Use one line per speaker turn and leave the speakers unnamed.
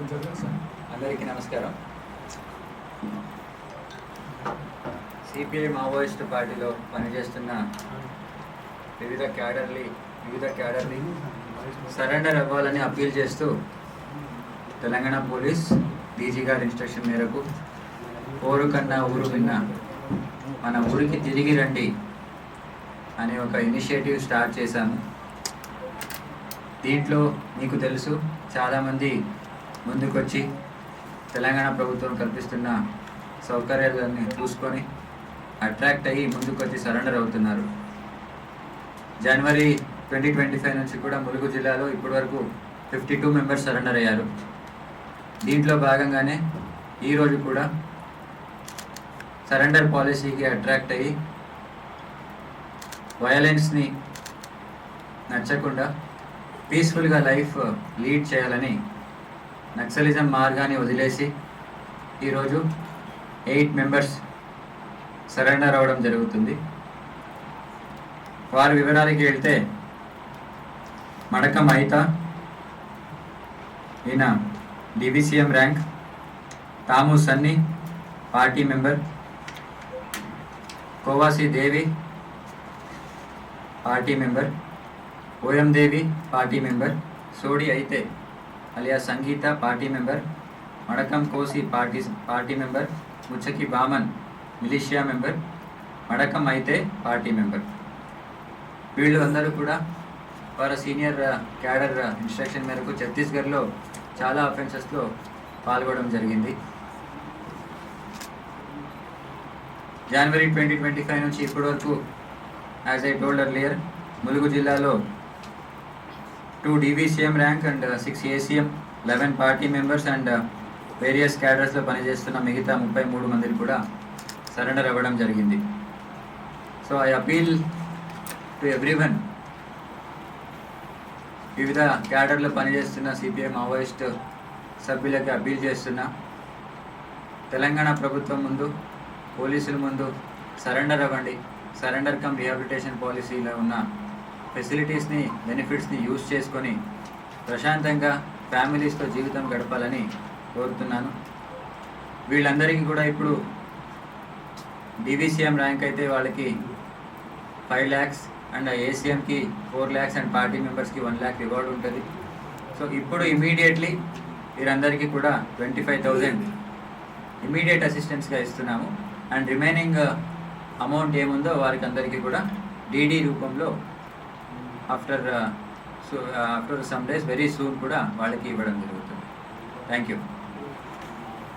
అందరికీ నమస్కారం. CPI Maoist పార్టీలో పనిచేస్తున్న వివిధ క్యాడర్లీ వివిధ క్యాడర్ని సరెండర్ అవ్వాలని అప్పీల్ చేస్తూ తెలంగాణ పోలీస్ డీజీ గారి ఇన్స్ట్రక్షన్ మేరకు ఊరు కన్నా ఊరు విన్న మన ఊరికి తిరిగి రండి అనే ఒక ఇనిషియేటివ్ స్టార్ట్ చేశాము. దీంట్లో మీకు తెలుసు చాలామంది ముందుకొచ్చి తెలంగాణ ప్రభుత్వం కల్పిస్తున్న సౌకర్యాలన్నీ చూసుకొని అట్రాక్ట్ అయ్యి ముందుకొచ్చి సరెండర్ అవుతున్నారు. జనవరి ట్వంటీ ట్వంటీ ఫైవ్ నుంచి కూడా ములుగు జిల్లాలో ఇప్పటివరకు ఫిఫ్టీ టూ మెంబర్స్ సరెండర్ అయ్యారు. దీంట్లో భాగంగానే ఈరోజు కూడా సరెండర్ పాలసీకి అట్రాక్ట్ అయ్యి వయలెన్స్ని నచ్చకుండా పీస్ఫుల్గా లైఫ్ లీడ్ చేయాలని నక్సలిజం మార్గాన్ని వదిలేసి ఈరోజు ఎయిట్ మెంబర్స్ సరెండర్ అవ్వడం జరుగుతుంది. వారి వివరాలకి వెళ్తే మడక మైత ఈయన డివిసిఎం ర్యాంక్ తాము Sanni party member Kovasi Devi party member Oyam Devi party member Sodi అయితే alias Sangeetha party member Madakam Kosi party party member Muchaki Baman militia member Madakam అయితే పార్టీ మెంబర్. వీళ్ళు అందరూ కూడా వారి సీనియర్ క్యాడర్ ఇన్స్ట్రక్షన్ మేరకు ఛత్తీస్గఢ్లో చాలా అఫెన్సెస్లో పాల్గొనడం జరిగింది. జనవరి ట్వంటీ ట్వంటీ ఫైవ్ నుంచి ఇప్పటి వరకు as I told earlier Mulugu జిల్లాలో two DVCM rank and six ACM eleven party members and various క్యాడర్స్లో పనిచేస్తున్న మిగతా ముప్పై మూడు మందిని కూడా సరెండర్ అవ్వడం జరిగింది. So I appeal to everyone వివిధ క్యాడర్లో పనిచేస్తున్న సిపిఐ మావోయిస్ట్ సభ్యులకి అపీల్ చేస్తున్నా. తెలంగాణ ప్రభుత్వం ముందు పోలీసుల ముందు సరెండర్ అవ్వండి. సరెండర్ కమ్ రిహాబిలిటేషన్ పాలసీలో ఉన్న ఫెసిలిటీస్ని బెనిఫిట్స్ని యూజ్ చేసుకొని ప్రశాంతంగా ఫ్యామిలీస్తో జీవితం గడపాలని కోరుతున్నాను. వీళ్ళందరికీ కూడా ఇప్పుడు డివిసిఎం ర్యాంక్ అయితే వాళ్ళకి ఫైవ్ ల్యాక్స్ అండ్ ఏసీఎంకి ఫోర్ ల్యాక్స్ అండ్ పార్టీ మెంబర్స్కి వన్ ల్యాక్ రివార్డ్ ఉంటుంది. సో ఇప్పుడు ఇమీడియట్లీ వీరందరికీ కూడా ట్వంటీ ఫైవ్ థౌజండ్ ఇమీడియట్ అసిస్టెన్స్గా ఇస్తున్నాము. అండ్ రిమైనింగ్ అమౌంట్ ఏముందో వారికి అందరికీ కూడా డీడీ రూపంలో after so after some days very soon కూడా వాళ్ళకి ఇవ్వడం జరుగుతుంది. Thank you.